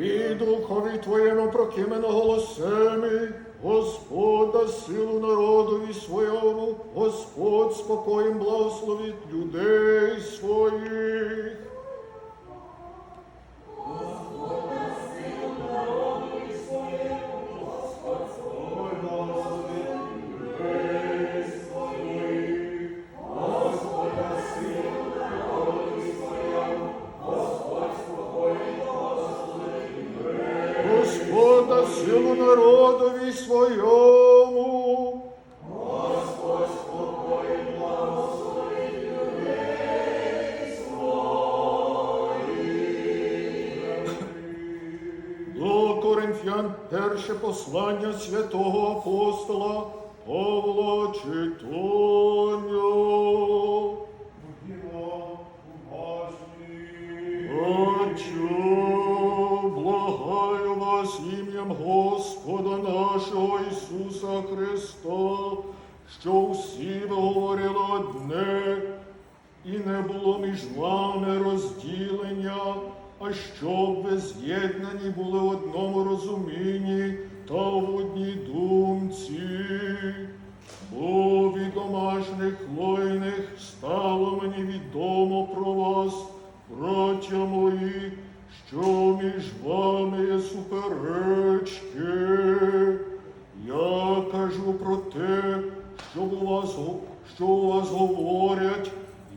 І духові Твоєму прокимено голосеми, Господь да силу народові своєму, Господь спокоєм благословить людей своїх. Господь силу народові своєму. До Коринфян перше послання святого апостола Павла читання. Вас ім'ям Господа нашого Ісуса Христа, що всі говорили одне, і не було між вами розділення, а щоб ви з'єднані були в одному розумінні та в одній думці. Бо від домашніх хлойних стало мені відомо про вас, браття мої, що між вами є суперечки. Я кажу про те, що у вас, що у вас говорять,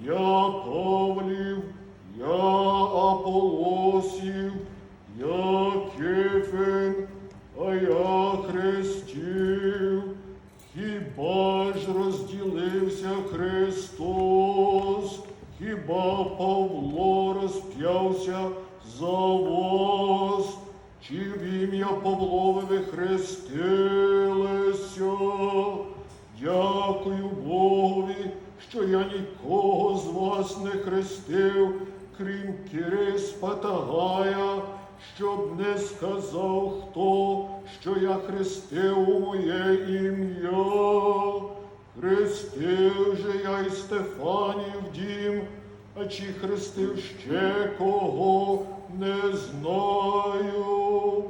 я Павлів, я Аполосів, я Кефен, а я Христів. Хіба ж розділився Христос, хіба Павло розп'явся за вас, чи в ім'я Павлове ви хрестилися? Дякую Богові, що я нікого з вас не хрестив, крім Кириспа та Гая, щоб не сказав хто, що я хрестив у моє ім'я. Хрестив же я і Стефанів дім, а чи хрестив ще кого не знаю.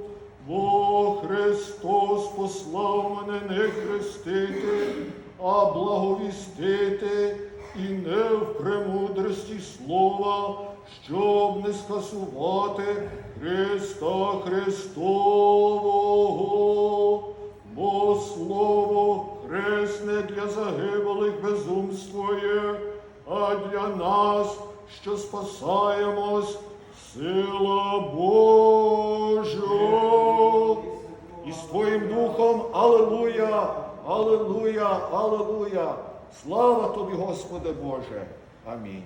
Бо Христос послав мене не хрестити, а благовістити, і не в премудрості слова, щоб не скасувати Христа Христового, для нас, що спасаємось, сила Божа. І з Твоїм духом, Аллилуйя, Аллилуйя, Аллилуйя. Слава тобі, Господи Боже. Амінь.